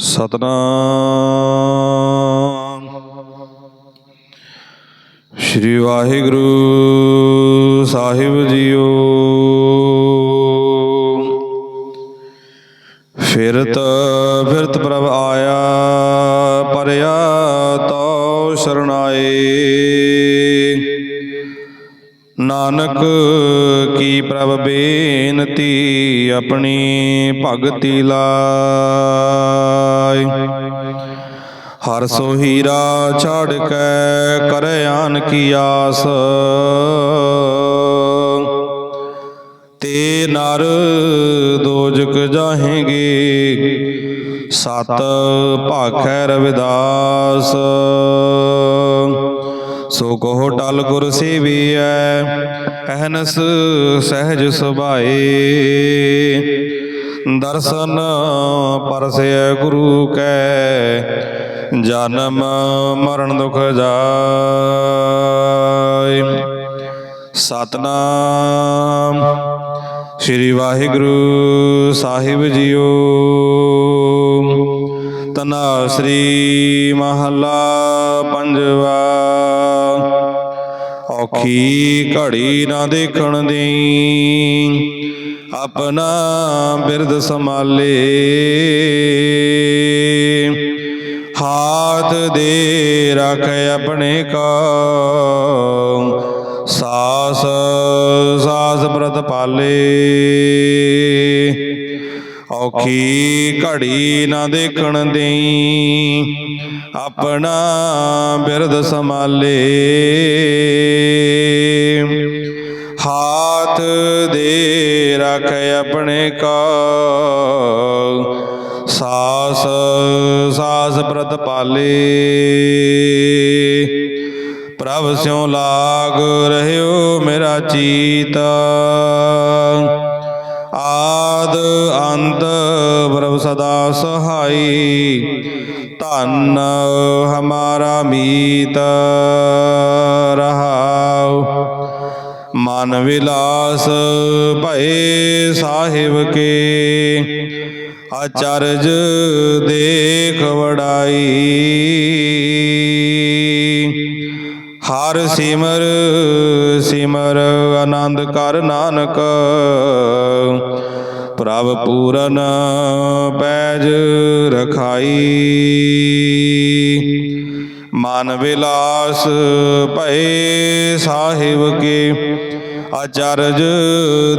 ਸਤਨਾਮ। ਸ੍ਰੀ ਵਾਹਿਗੁਰੂ ਸਾਹਿਬ ਜੀਓ। ਫਿਰਤ ਫਿਰਤ ਪ੍ਰਭ ਆਇਆ ਪਰਿਆ ਤੋ ਸਰਣਾਏ ਨਾਨਕ, ਕੀ ਪ੍ਰਭ ਬੇਨਤੀ ਆਪਣੀ ਭਗਤੀ ਲਾਇ? ਹਰ ਸੋ ਹੀਰਾ ਛਾੜ ਕੇ ਕਰੇ ਆਨ ਕੀ ਆਸ? ਤੇ ਨਰ ਦੋਜਕ ਜਾਹੇਗੇ, ਸਤ ਭਾਖੈ ਰਵਿਦਾਸ। ਸੋ ਕਹੋ ਟਲ ਗੁਰ ਸੇਵੀਐ ਅਹਨਸ ਸਹਿਜ ਸੁਭਾਏ ਦਰਸ਼ਨ ਪਰਸੈ ਗੁਰੂ ਕੈ, ਜਨਮ ਮਰਨ ਦੁਖ ਜਾਇ ਸਤਨਾਮ, ਸ੍ਰੀ ਵਾਹਿਗੁਰੂ ਸਾਹਿਬ ਜੀਓ। ਸ੍ਰੀ ਮਹੱਲਾ ਪੰਜਵਾ। ਔਖੀ ਘੜੀ ਨਾ ਦੇਖਣ ਦੀ ਆਪਣਾ ਬਿਰਦ ਸੰਭਾਲੇ। ਹਾਥ ਦੇ ਰੱਖ ਆਪਣੇ ਕਾ ਸਾਸ ਸਾਸ ਬ੍ਰਤ ਪਾਲੇ। ਔਖੀ ਘੜੀ ਨਾ ਦੇਖਣ ਦੇਈ। ਆਪਣਾ ਬਿਰਦ ਸੰਭਾਲੇ। ਹਾਥ ਦੇ ਰੱਖ ਆਪਣੇ ਕਾ। ਸਾਸ ਸਾਸ ਪ੍ਰਤ ਪਾਲੇ। ਪ੍ਰਭ ਸਿਉ ਲਾਗ ਰਹਿਓ ਮੇਰਾ ਚੀਤਾ। ਆਦ ਅੰਤ ਪ੍ਰਭ ਸਦਾ ਸਹਾਈ। ਧੰਨ ਹਮਾਰਾ ਮੀਤ ਰਹਾਉ। ਮਨ ਵਿਲਾਸ ਭਏ ਸਾਹਿਬ ਕੇ। ਅਚਰਜ ਦੇਖ ਵੜਾਈ ਹਰ ਸਿਮਰ ਸਿਮਰ ਆਨੰਦ ਕਰ ਨਾਨਕ। ਪ੍ਰਭ ਪੂਰਨ ਪੈਜ ਰਖਾਈ। ਮਨ ਵਿਲਾਸ ਭਏ ਸਾਹਿਬ ਕੇ ਅਚਰਜ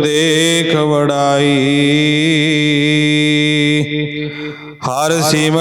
ਦੇਖ ਵੜਾਈ ਹਰ ਸਿਮਰ